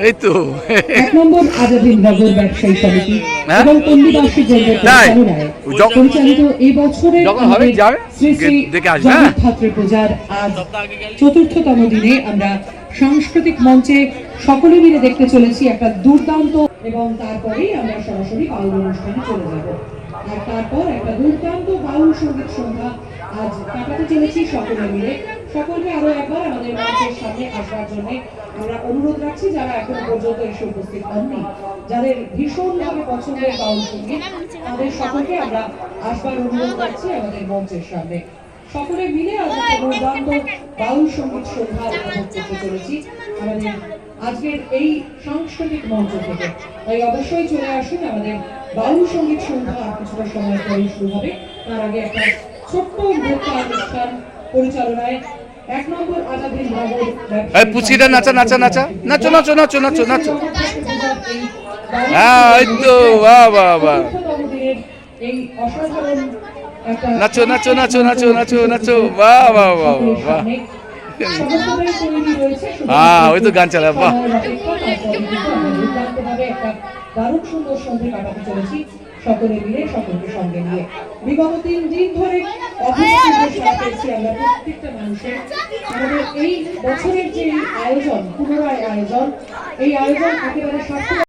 এই চতুর্থতম দিনে আমরা সাংস্কৃতিক মঞ্চে সকলে মিলে দেখতে চলেছি একটা দুর্দান্ত এবং তারপরেই আমরা সরাসরি পালন অনুষ্ঠানে চলে যাব। আর তারপর একটা দুর্দান্ত বাউল সংগীত সন্ধ্যা আজ কাটাতে চলেছি সকলে মিলে। সকলকে আরও একবার আমাদের মঞ্চের সামনে আসবার জন্য আমরা অনুরোধ রাখছি যারা এখনও পর্যন্ত এসে উপস্থিত হননি, যাদের ভীষণভাবে পছন্দের বাউল সংগীত, তাদের সকলকে আমরা আসবার অনুরোধ রাখছি আমাদের মঞ্চের সামনে। সকলে মিলে আজ দুর্দান্ত বাউল সংগীত সন্ধ্যা উপভোগ করতে চলেছি আমাদের আজকের এই সাংস্কৃতিক মঞ্চ থেকে। তাই অবশ্যই চলে আসুন আমাদের বাউল সংগীত সন্ধ্যা আর কিছুটা সময় পরেই শুরু হবে তার আগে একটা ছোট্ট নৃত্য অনুষ্ঠান পরিচালনায় এক নম্বর আজাদিন নগর এই নাচা, নাচা, নাচা। নাচো, নাচো, নাচো, নাচো, নাচো। হ্যাঁ, এই তো, বাহ, বাহ, বাহ। এই অসাধারণ একটা নাচো, নাচো, নাচো, নাচো, নাচো, নাচো। বাহ, বাহ, বাহ, বাহ, বাহ। সমস্তটাই তৈরি রয়েছে, শুধু হ্যাঁ, ওই তো গান চালায়, বাহ। সময়ের দারুণ সুন্দর সন্ধে কাটাতে চলেছি সকলে মিলে, সকলকে সঙ্গে নিয়ে। বিগত তিন দিন ধরে আমরা প্রত্যেকটা মানুষের আমাদের এই বছরের যে আয়োজন, পুনরায় আয়োজন, এই আয়োজন একেবারে